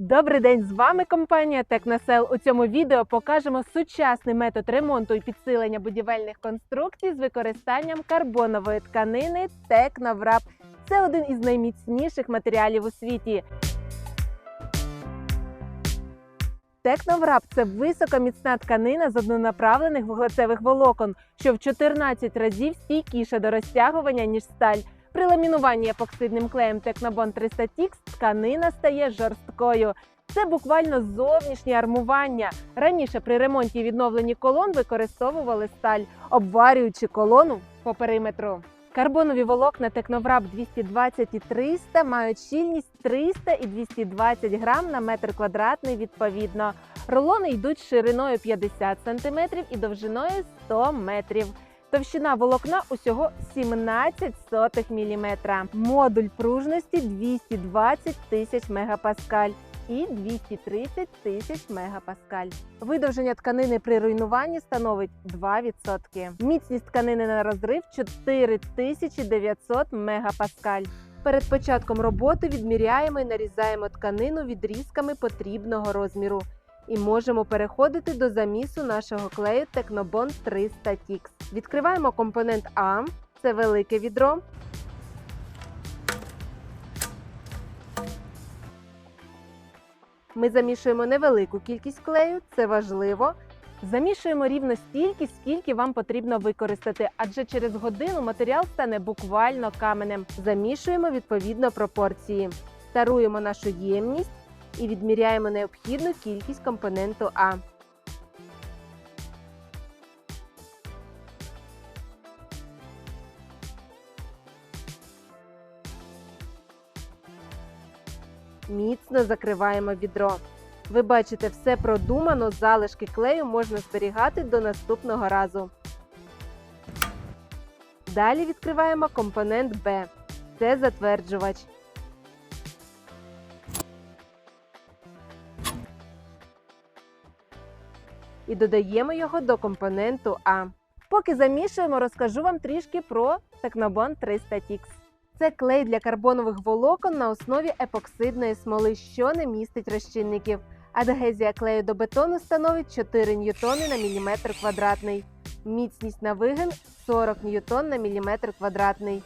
Добрий день, з вами компанія Техносел. У цьому відео покажемо сучасний метод ремонту і підсилення будівельних конструкцій з використанням карбонової тканини Техновраб. Це один із найміцніших матеріалів у світі. Техновраб це високоміцна тканина з однонаправлених вуглецевих волокон, що в 14 разів стійкіша до розтягування, ніж сталь. При ламінуванні епоксидним клеєм Технобон 300 Tix тканина стає жорсткою. Це буквально зовнішнє армування. Раніше при ремонті і відновленні колон використовували сталь, обварюючи колону по периметру. Карбонові волокна Техновраб 220 і 300 мають щільність 300 і 220 грам на метр квадратний відповідно. Рулони йдуть шириною 50 см і довжиною 100 метрів. Товщина волокна усього 17 сотих міліметра. Модуль пружності 220 тисяч мегапаскаль і 230 тисяч мегапаскаль. Видовження тканини при руйнуванні становить 2%. Міцність тканини на розрив 4900 мегапаскаль. Перед початком роботи відміряємо і нарізаємо тканину відрізками потрібного розміру. І можемо переходити до замісу нашого клею Технобон 300 Tix. Відкриваємо компонент А, це велике відро. Ми замішуємо невелику кількість клею, це важливо. Замішуємо рівно стільки, скільки вам потрібно використати, адже через годину матеріал стане буквально каменем. Замішуємо відповідно пропорції. Таруємо нашу ємність і відміряємо необхідну кількість компоненту А. Міцно закриваємо відро. Ви бачите, все продумано, залишки клею можна зберігати до наступного разу. Далі відкриваємо компонент Б. Це затверджувач. І додаємо його до компоненту А. Поки замішуємо, розкажу вам трішки про Технобон 300 Tix. Це клей для карбонових волокон на основі епоксидної смоли, що не містить розчинників. Адгезія клею до бетону становить 4 ньютони на міліметр квадратний. Міцність на вигин 40 ньютон на міліметр квадратний.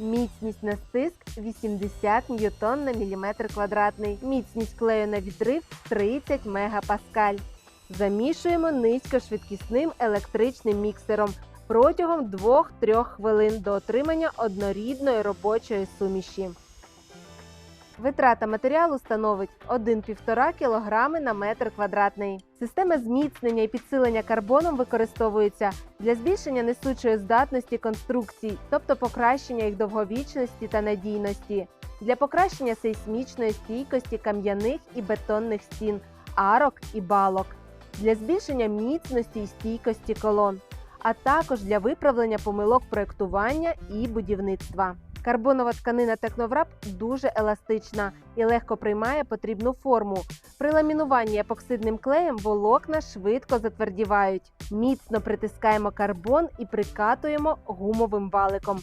Міцність на стиск 80 ньютон на міліметр квадратний. Міцність клею на відрив 30 мегапаскаль. Замішуємо низькошвидкісним електричним міксером протягом 2-3 хвилин до отримання однорідної робочої суміші. Витрата матеріалу становить 1,5 кг на метр квадратний. Система зміцнення і підсилення карбоном використовується для збільшення несучої здатності конструкцій, тобто покращення їх довговічності та надійності, для покращення сейсмічної стійкості кам'яних і бетонних стін, арок і балок для збільшення міцності і стійкості колон, а також для виправлення помилок проєктування і будівництва. Карбонова тканина Техновраб дуже еластична і легко приймає потрібну форму. При ламінуванні епоксидним клеєм волокна швидко затвердівають. Міцно притискаємо карбон і прикатуємо гумовим валиком.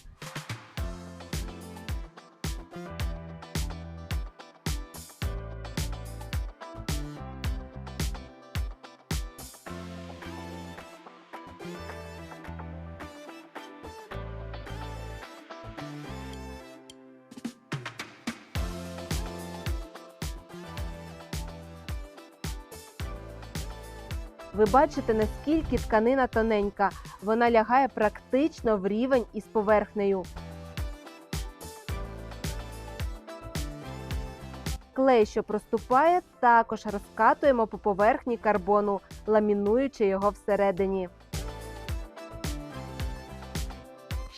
Ви бачите, наскільки тканина тоненька. Вона лягає практично в рівень із поверхнею. Клей, що проступає, також розкатуємо по поверхні карбону, ламінуючи його всередині.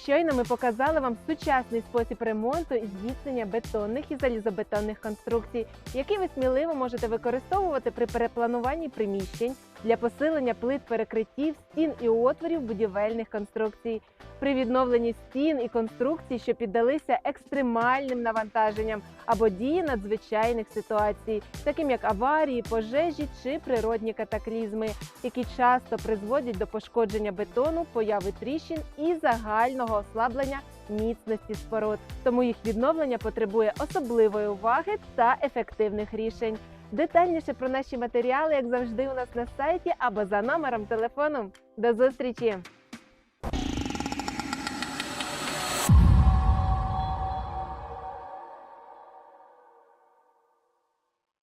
Щойно ми показали вам сучасний спосіб ремонту і зміцнення бетонних і залізобетонних конструкцій, які ви сміливо можете використовувати при переплануванні приміщень для посилення плит перекриттів, стін і отворів будівельних конструкцій, при відновленні стін і конструкцій, що піддалися екстремальним навантаженням або дії надзвичайних ситуацій, таким як аварії, пожежі чи природні катаклізми, які часто призводять до пошкодження бетону, появи тріщин і загального ослаблення міцності споруд. Тому їх відновлення потребує особливої уваги та ефективних рішень. Детальніше про наші матеріали, як завжди, у нас на сайті або за номером телефону. До зустрічі!